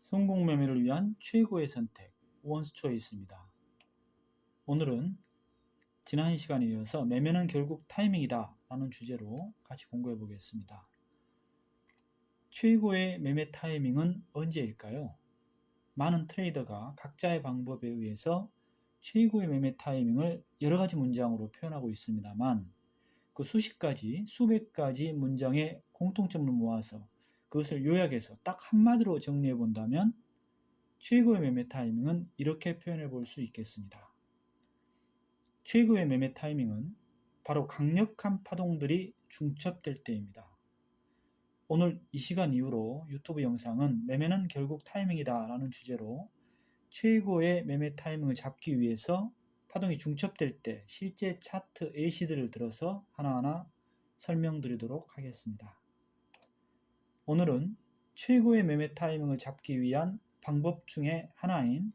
성공 매매를 위한 최고의 선택 원스초에 있습니다. 오늘은 지난 시간에 이어서 매매는 결국 타이밍이다 라는 주제로 같이 공부해 보겠습니다. 최고의 매매 타이밍은 언제일까요? 많은 트레이더가 각자의 방법에 의해서 최고의 매매 타이밍을 여러 가지 문장으로 표현하고 있습니다만 그 수십 가지, 수백 가지 문장의 공통점을 모아서 그것을 요약해서 딱 한마디로 정리해 본다면 최고의 매매 타이밍은 이렇게 표현해 볼 수 있겠습니다. 최고의 매매 타이밍은 바로 강력한 파동들이 중첩될 때입니다. 오늘 이 시간 이후로 유튜브 영상은 매매는 결국 타이밍이다 라는 주제로 최고의 매매 타이밍을 잡기 위해서 파동이 중첩될 때 실제 차트 A시들을 들어서 하나하나 설명드리도록 하겠습니다. 오늘은 최고의 매매 타이밍을 잡기 위한 방법 중에 하나인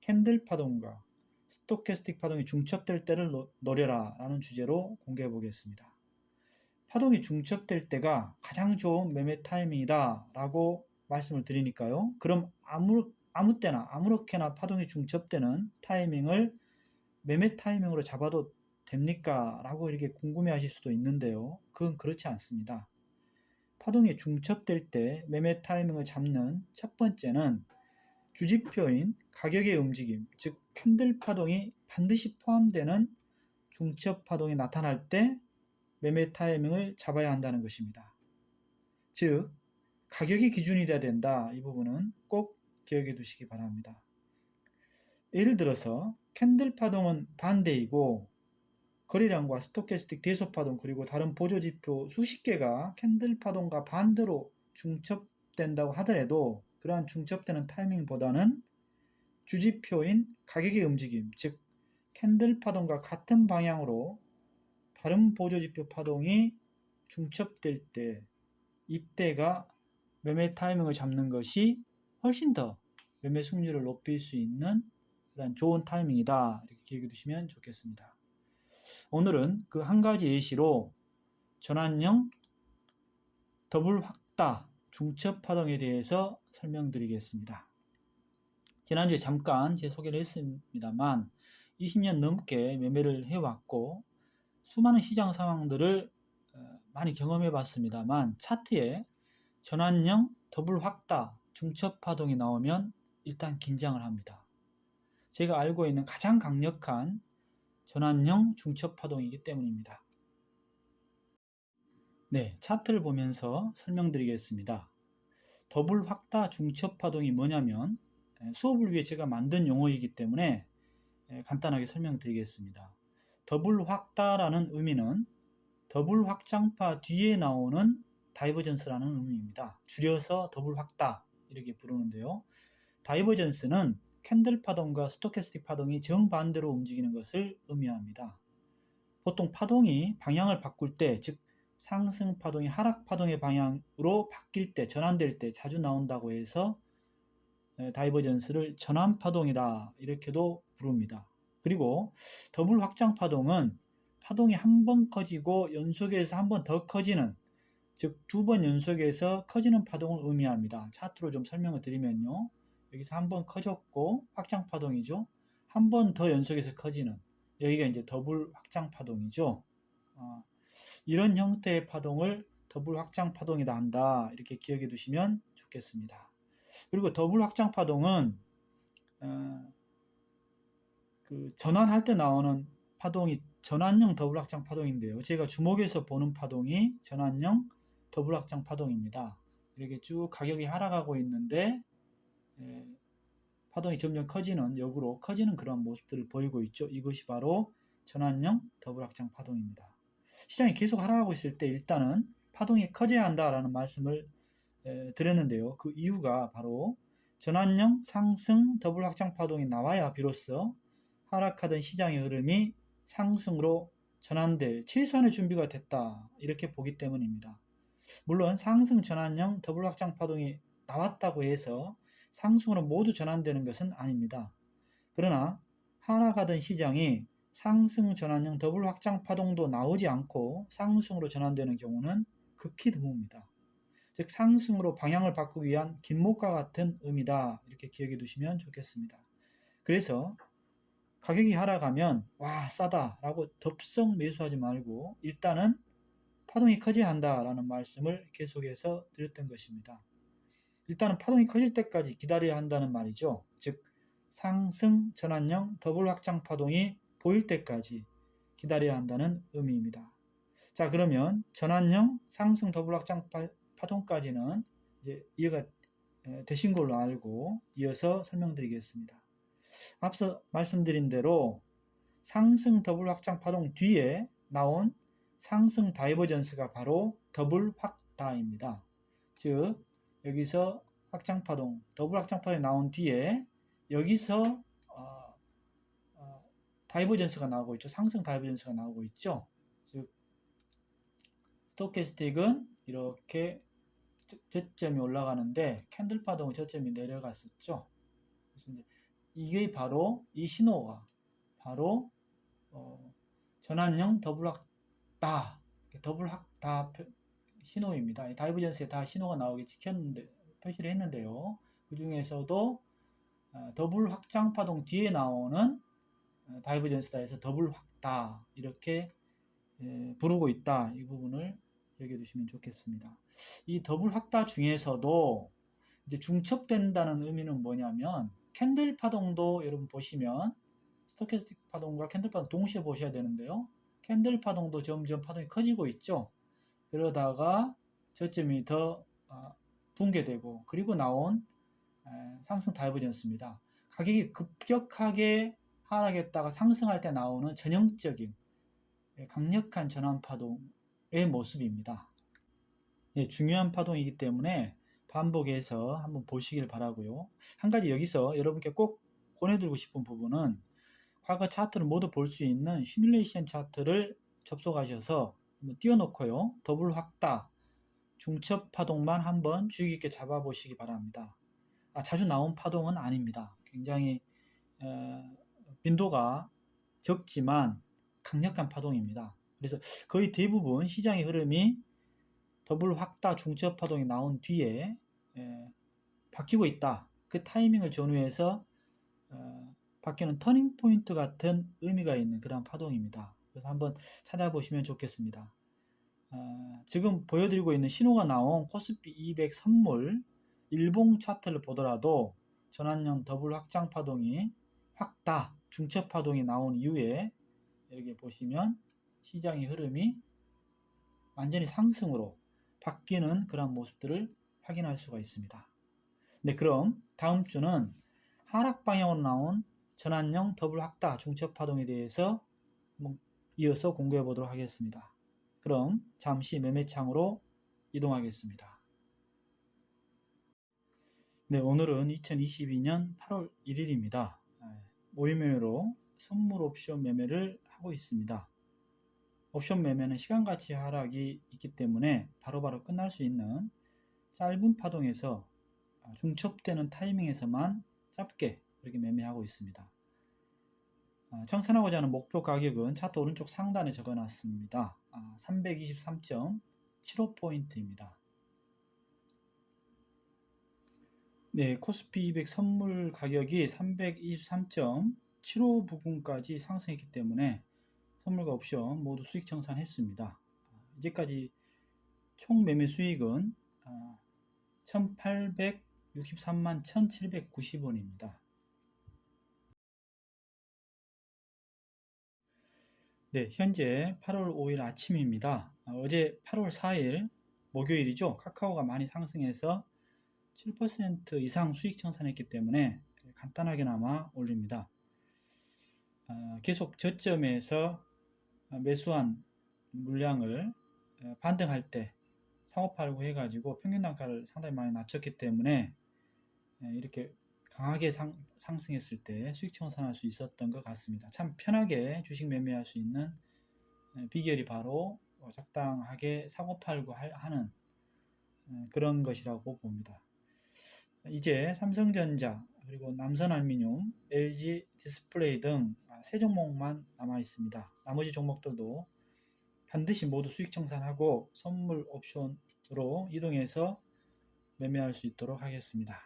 캔들 파동과 스토캐스틱 파동이 중첩될 때를 노려라 라는 주제로 공개해 보겠습니다. 파동이 중첩될 때가 가장 좋은 매매 타이밍이다 라고 말씀을 드리니까요. 그럼 아무, 아무 때나 아무렇게나 파동이 중첩되는 타이밍을 매매 타이밍으로 잡아도 됩니까? 라고 이렇게 궁금해 하실 수도 있는데요. 그건 그렇지 않습니다. 파동이 중첩될 때 매매 타이밍을 잡는 첫 번째는 주지표인 가격의 움직임, 즉 캔들 파동이 반드시 포함되는 중첩 파동이 나타날 때 매매 타이밍을 잡아야 한다는 것입니다. 즉 가격이 기준이 돼야 된다. 이 부분은 꼭 기억해 두시기 바랍니다. 예를 들어서 캔들 파동은 반대이고 거래량과 스토캐스틱 대소 파동 그리고 다른 보조 지표 수십 개가 캔들 파동과 반대로 중첩된다고 하더라도 그러한 중첩되는 타이밍보다는 주지표인 가격의 움직임, 즉 캔들 파동과 같은 방향으로 다른 보조 지표 파동이 중첩될 때 이때가 매매 타이밍을 잡는 것이 훨씬 더 매매 승률을 높일 수 있는 그런 좋은 타이밍이다. 이렇게 기억해 두시면 좋겠습니다. 오늘은 그 한 가지 예시로 전환형 더블 확다 중첩 파동에 대해서 설명드리겠습니다. 지난주에 잠깐 제 소개를 했습니다만 20년 넘게 매매를 해왔고 수많은 시장 상황들을 어, 많이 경험해 봤습니다만 차트에 전환형 더블 확다 중첩 파동이 나오면 일단 긴장을 합니다. 제가 알고 있는 가장 강력한 전환형 중첩 파동이기 때문입니다. 네, 차트를 보면서 설명드리겠습니다. 더블 확다 중첩 파동이 뭐냐면 수업을 위해 제가 만든 용어이기 때문에 간단하게 설명드리겠습니다. 더블 확다라는 의미는 더블 확장파 뒤에 나오는 다이버전스라는 의미입니다. 줄여서 더블 확다 이렇게 부르는데요. 다이버전스는 캔들 파동과 스토캐스틱 파동이 정반대로 움직이는 것을 의미합니다. 보통 파동이 방향을 바꿀 때, 즉 상승 파동이 하락 파동의 방향으로 바뀔 때, 전환될 때 자주 나온다고 해서 다이버전스를 전환 파동이다 이렇게도 부릅니다. 그리고 더블 확장 파동은 파동이 한 번 커지고 연속해서 한 번 더 커지는 즉 두 번 연속해서 커지는 파동을 의미합니다. 차트로 좀 설명을 드리면요. 여기서 한 번 커졌고 확장 파동이죠. 한 번 더 연속해서 커지는 여기가 이제 더블 확장 파동이죠. 어, 이런 형태의 파동을 더블 확장 파동이다 한다 이렇게 기억해 두시면 좋겠습니다. 그리고 더블 확장 파동은 어, 그 전환할 때 나오는 파동이 전환형 더블 확장 파동인데요. 제가 주목해서 보는 파동이 전환형 더블 확장 파동입니다. 이렇게 쭉 가격이 하락하고 있는데 예, 파동이 점점 커지는 역으로 커지는 그런 모습들을 보이고 있죠. 이것이 바로 전환형 더블 확장 파동입니다. 시장이 계속 하락하고 있을 때 일단은 파동이 커져야 한다라는 말씀을 에, 드렸는데요. 그 이유가 바로 전환형 상승 더블 확장 파동이 나와야 비로소 하락하던 시장의 흐름이 상승으로 전환될 최소한의 준비가 됐다 이렇게 보기 때문입니다. 물론 상승 전환형 더블 확장 파동이 나왔다고 해서 상승으로 모두 전환되는 것은 아닙니다. 그러나 하락하던 시장이 상승 전환형 더블 확장 파동도 나오지 않고 상승으로 전환되는 경우는 극히 드뭅니다. 즉 상승으로 방향을 바꾸기 위한 길목과 같은 의미다. 이렇게 기억해 두시면 좋겠습니다. 그래서 가격이 하락하면 와 싸다라고 덥석 매수하지 말고 일단은 파동이 커져야 한다라는 말씀을 계속해서 드렸던 것입니다. 일단은 파동이 커질 때까지 기다려야 한다는 말이죠. 즉 상승 전환형 더블 확장 파동이 보일 때까지 기다려야 한다는 의미입니다. 자 그러면 전환형 상승 더블 확장 파, 파동까지는 이제 이해가 되신 걸로 알고 이어서 설명드리겠습니다. 앞서 말씀드린 대로 상승 더블 확장 파동 뒤에 나온 상승 다이버전스가 바로 더블 확다입니다. 즉 여기서 확장 파동, 더블 확장 파동이 나온 뒤에 여기서 어, 어, 다이버전스가 나오고 있죠. 상승 다이버전스가 나오고 있죠. 즉 스토캐스틱은 이렇게 저점이 올라가는데 캔들 파동은 저점이 내려갔었죠. 그래서 이제 이게 바로 이 신호가 바로 어, 전환형 더블 확다 더블 확다 신호입니다. 다이버전스에 다 신호가 나오게 찍혔는데 표시를 했는데요. 그 중에서도 어, 더블 확장 파동 뒤에 나오는 어, 다이버전스다 해서 더블 확다 이렇게 예, 부르고 있다 이 부분을 기억해 두시면 좋겠습니다. 이 더블 확다 중에서도 이제 중첩된다는 의미는 뭐냐면 캔들 파동도 여러분 보시면 스토캐스틱 파동과 캔들 파동 동시에 보셔야 되는데요. 캔들 파동도 점점 파동이 커지고 있죠. 그러다가 저점이 더 어, 붕괴되고 그리고 나온 상승 다이버전스입니다. 가격이 급격하게 하락했다가 상승할 때 나오는 전형적인 예, 강력한 전환 파동의 모습입니다. 예, 중요한 파동이기 때문에 반복해서 한번 보시길 바라고요. 한 가지 여기서 여러분께 꼭 권해드리고 싶은 부분은 과거 차트를 모두 볼 수 있는 시뮬레이션 차트를 접속하셔서 띄워놓고요. 더블 확다, 중첩 파동만 한번 주의 깊게 잡아보시기 바랍니다. 아, 자주 나온 파동은 아닙니다. 굉장히 에, 빈도가 적지만 강력한 파동입니다. 그래서 거의 대부분 시장의 흐름이 더블 확다 중첩 파동이 나온 뒤에 에, 바뀌고 있다. 그 타이밍을 전후해서 어, 바뀌는 터닝 포인트 같은 의미가 있는 그런 파동입니다. 그래서 한번 찾아보시면 좋겠습니다. 어, 지금 보여드리고 있는 신호가 나온 코스피 200 선물 일봉 차트를 보더라도 전환형 더블 확장 파동이 확다 중첩 파동이 나온 이후에 여기 보시면 시장의 흐름이 완전히 상승으로 바뀌는 그런 모습들을 확인할 수가 있습니다. 네, 그럼 다음 주는 하락 방향으로 나온 전환형 더블 확다 중첩 파동에 대해서 이어서 공부해 보도록 하겠습니다. 그럼 잠시 매매창으로 이동하겠습니다. 네, 오늘은 2022년 8월 1일입니다. 모의 매매로 선물 옵션 매매를 하고 있습니다. 옵션 매매는 시간 가치 하락이 있기 때문에 바로바로 바로 끝날 수 있는 짧은 파동에서 중첩되는 타이밍에서만 짧게 이렇게 매매하고 있습니다. 아, 청산하고자 하는 목표 가격은 차트 오른쪽 상단에 적어놨습니다. 323.75포인트입니다. 아, 네, 코스피 200 선물 가격이 323.75 부분까지 상승했기 때문에 선물과 옵션 모두 수익 청산했습니다. 아, 이제까지 총 매매 수익은 1863만 1790원입니다. 네, 현재 8월 5일 아침입니다. 아, 어제 8월 4일 목요일이죠. 카카오가 많이 상승해서 7% 이상 수익 청산했기 때문에 간단하게나마 올립니다. 아, 계속 저점에서 매수한 물량을 반등할 때 사고 팔고 해가지고 평균 단가를 상당히 많이 낮췄기 때문에 이렇게 강하게 상, 상승했을 때 수익 청산할 수 있었던 것 같습니다. 참 편하게 주식 매매할 수 있는 비결이 바로 어, 적당하게 사고 팔고 하는 그런 것이라고 봅니다. 이제 삼성전자 그리고 남선알미늄, LG 디스플레이 등 세 종목만 남아 있습니다. 나머지 종목들도 반드시 모두 수익 청산하고 선물 옵션으로 이동해서 매매할 수 있도록 하겠습니다.